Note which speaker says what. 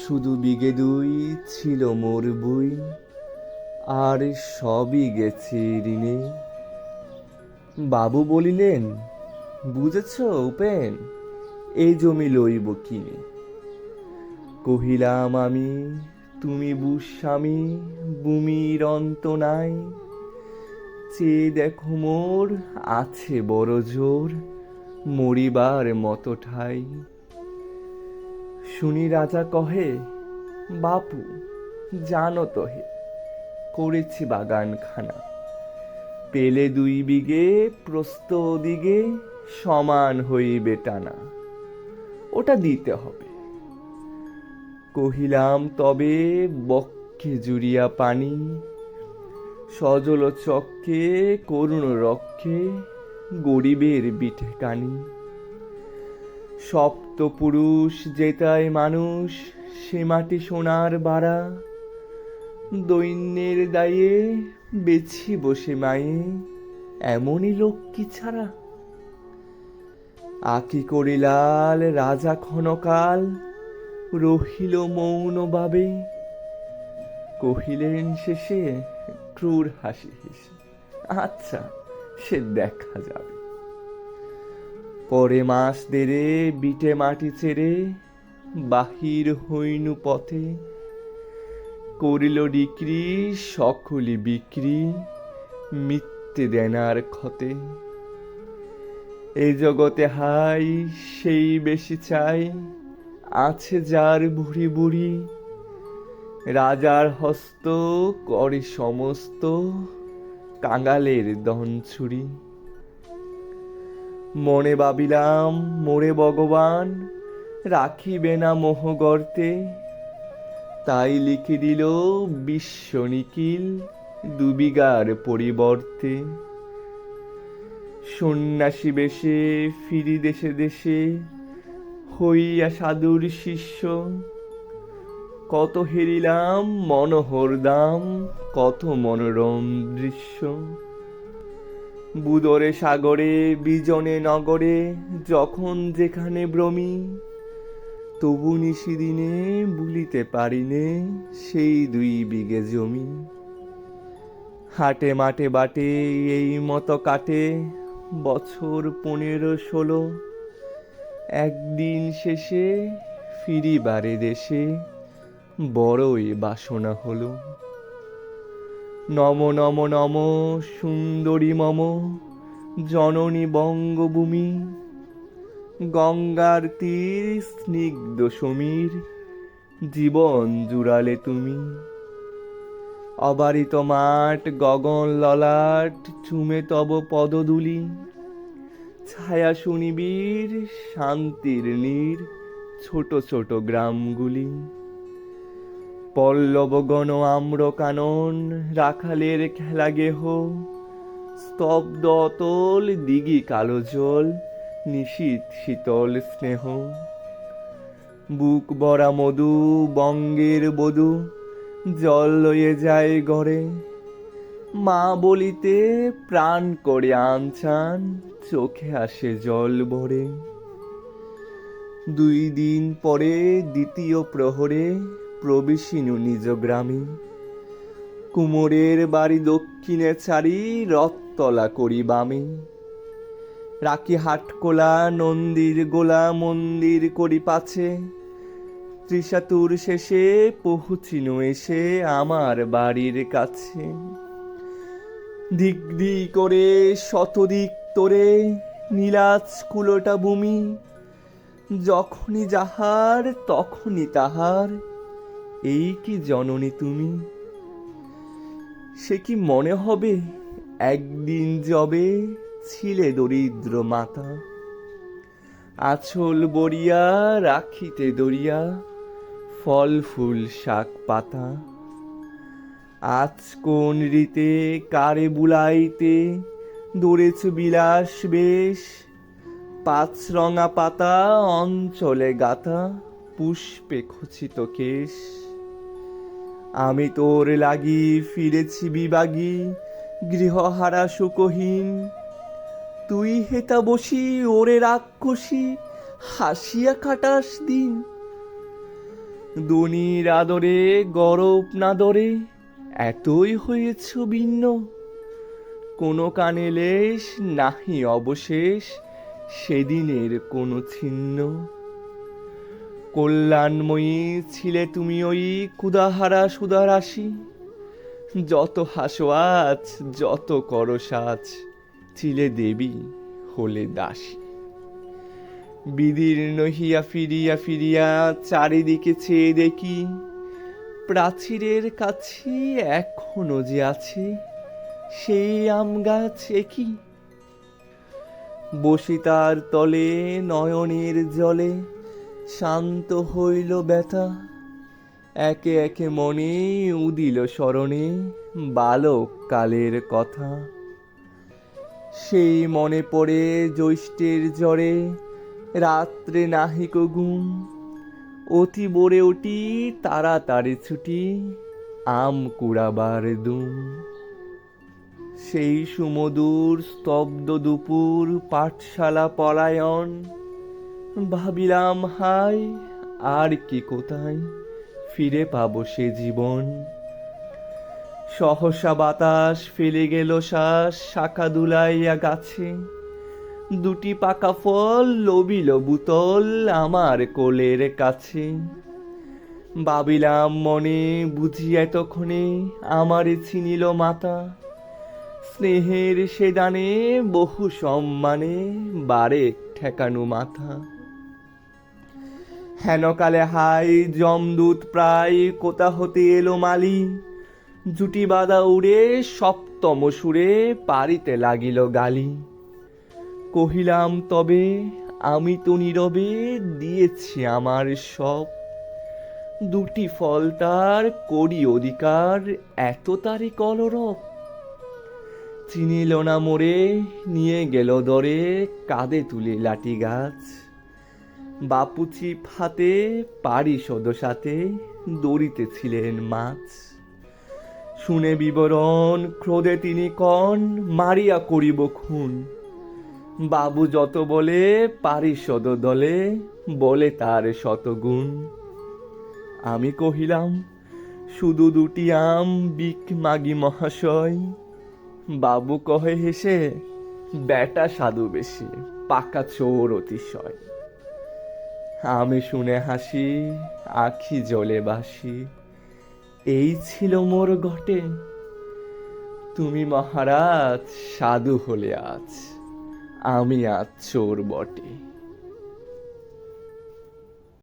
Speaker 1: শুধু বিগে দুই ছিল মোর বই, আর সবই গেছে ঋণে। বাবু বলিলেন, বুঝেছ উপেন এই জমি লইব কিনে। কহিলাম, আমি, তুমি বুস্বামী বুমির অন্ত নাই। চেয়ে দেখো মোর আছে বড় জোর, মরিবার মতো ঠাই। শুনি রাজা কহে, বাপু, জানো তো হে, করেছি বাগানখানা। পেলে দুই বিঘে প্রস্ত দিগে সমান হইবে টানা। ওটা দিতে হবে। কহিলাম, তবে বক্ষে জুড়িয়া পানি, সজল চক্ষে, করুণ রক্ষে, গরিবের বিঠে কানি। পুরুষ যেতায় মানুষ, সে মাটি সোনার বাড়া। দৈন্যের দায়ে বেছি বসে মায়ে, এমনই লক্ষ্মী ছাড়া? আকি করিলাল রাজা ক্ষণকাল, রহিল মৌনভাবে কহিলেন শেষে, ক্রূর হাসি হেসে আচ্ছা সে দেখা যাবে। পরে মাস দেরে, বিটে মাটি ছেড়ে, বাহির হইনু পথে। করিল ডিক্রি, সকলি বিক্রি, মিথ্যে দেনার ক্ষতে। এই জগতে হাই, সেই বেশি চাই, আছে যার বুড়ি বুড়ি। রাজার হস্ত, করে সমস্ত, কাঙালের দন ছুরি। মনে ভাবিলাম, মোরে ভগবান, রাখিবে না মোহ গর্তে। তাই লিখে দিল বিশ্ব নিখিল দুবিগার পরিবর্তে। সন্ন্যাসী বেশে ফিরি দেশে দেশে হইয়া সাধুর শিষ্য। কত হেরিলাম, মনোহর দাম, কত মনোরম দৃশ্য। বুদরে সাগরে, বিজনে নগরে, যখন যেখানে ভ্রমি তবু নিশিদিনে বুলিতে পারিনে সেই দুই বিঘে জমি। হাটে মাঠে বাটে এই মতো কাটে বছর পনেরো ষোলো। একদিন শেষে ফিরিবারে দেশে বড়ই বাসনা হলো। নম নম নম, সুন্দরী মম, জননী বঙ্গভূমি, গঙ্গার তীর স্নিগ্ধ সমীর, জীবন জুড়ালে তুমি। অবারিত মাঠ, গগন ললাট, চুমে তব পদদুলি ছায়া শুনিবীর শান্তির নীর, ছোট ছোট গ্রামগুলি। পল্লবগণ আম্র কানন রাখালের খেলা গেহ। স্তব্ধ অতল দিঘি কালো জল নিশীত শীতল স্নেহ। বুক ভরা মধু, বঙ্গের বধু, জল লয়ে যায় গড়ে মা বলিতে প্রাণ করে আনছান, চোখে আসে জল ভরে। দুই দিন পরে দ্বিতীয় প্রহরে প্রবেশিনু নিজ গ্রামে। কুমোরের বাড়ি দক্ষিণে ছাড়ি রথতলা করি বামে। রাখি হাটকোলা, নন্দীর গোলা, মন্দির করি পাছে। ত্রিশাতুর শেষে পৌঁছিনু এসে আমার বাড়ির কাছে। দিক করে শতদিক তোরে, নীলাজ কুলোটা ভূমি। যখনই যাহার, তখনই তাহার। এই কি জননী তুমি? সে কি মনে হবে একদিন যবে ছিলে দরিদ্র মাতা? আঁচল বরিয়া রাখিতে দরিয়া ফল, ফুল, শাক, পাতা। আজ কোন রীতে, কারে বুলাইতে দৌড়েছ বিলাস বেশ? পাঁচ রঙা পাতা অঞ্চলে গাথা, পুষ্পে খচিত কেশ। আমি তোর লাগি ফিরেছি বিবাগী, গৃহহারা সুকহীন তুই হেতা বসি ওরে রাক্ষসী, হাসিয়া কাটাস দিন। দনির আদরে, গরব নাদরে, এতই হয়েছ ভিন্ন। কোনো কানে লেশ, নাহি অবশেষ, সেদিনের কোনো ছিন্ন। কল্যাণময়ী ছিলে তুমি ওই কুদাহারা সুদারাশি। যত হাসো আজ, যত করো সাজ, ছিলে দেবী হলে দাসী। বিদীর্ণ হিয়া ফিরিয়া ফিরিয়া চারিদিকে চেয়ে দেখি, প্রাচীরের কাছে এখনও যে আছে, সেই আম গাছ একই। বসি তার তলে নয়নের জলে শান্ত হইল ব্যথা। একে একে মনে উদিল স্মরণে বালক কালের কথা। সেই মনে পড়ে জ্যৈষ্ঠের জ্বরে, রাত্রে নাহিক ঘুম। অতি বড়ে উঠি, তাড়াতাড়ি ছুটি, আম কুড়াবার দুম। সেই সুমধুর স্তব্ধ দুপুর, পাঠশালা পলায়ন ভাবিলাম, হাই, আর কি কোথায়? ফিরে পাবো সে জীবন। সহসা বাতাস ফেলে গেল শ্বাস, শাখা দুলাইয়া গাছে। দুটি পাকা ফল লবিল বুতল আমার কোলের কাছে। ভাবিলাম মনে বুঝি এতক্ষণে আমারে চিনিল মাতা। স্নেহের সে দানে বহু সম্মানে বারে ঠেকানো মাথা। হেনকালে হাই জমদূত প্রায়, কোথা হতে এলো মালি? জুটি বাঁধা উড়ে, সপ্তম সুরে পারিতে লাগিল গালি। কহিলাম, তবে আমি তো নীরবে দিয়েছি আমার সব। দুটি ফল তার করি অধিকার, এত তারি কলরব। চিনিল না মোরে, নিয়ে গেল দরে কাঁদে তুলে লাঠি গাছ। বাপুচি হাতে পারিষদ সাথে দড়িতেছিলেন মাছ। শুনে বিবরণ, ক্রোধে তিনি কন, মারিয়া করিব খুন। বাবু যত বলে পারিষদ দলে, বলে তার শতগুণ। আমি কহিলাম, শুধু দুটি আম, বিক মাগি মহাশয়। বাবু কহে হেসে, বেটা সাধু বেশি, পাকা চোর অতিশয়। আমি শুনে হাসি, আখি জলে বাসি। এই ছিল মোর ঘটে। তুমি মহারাজ, সাধু হলে আজ। আমি আজ চোর বটে।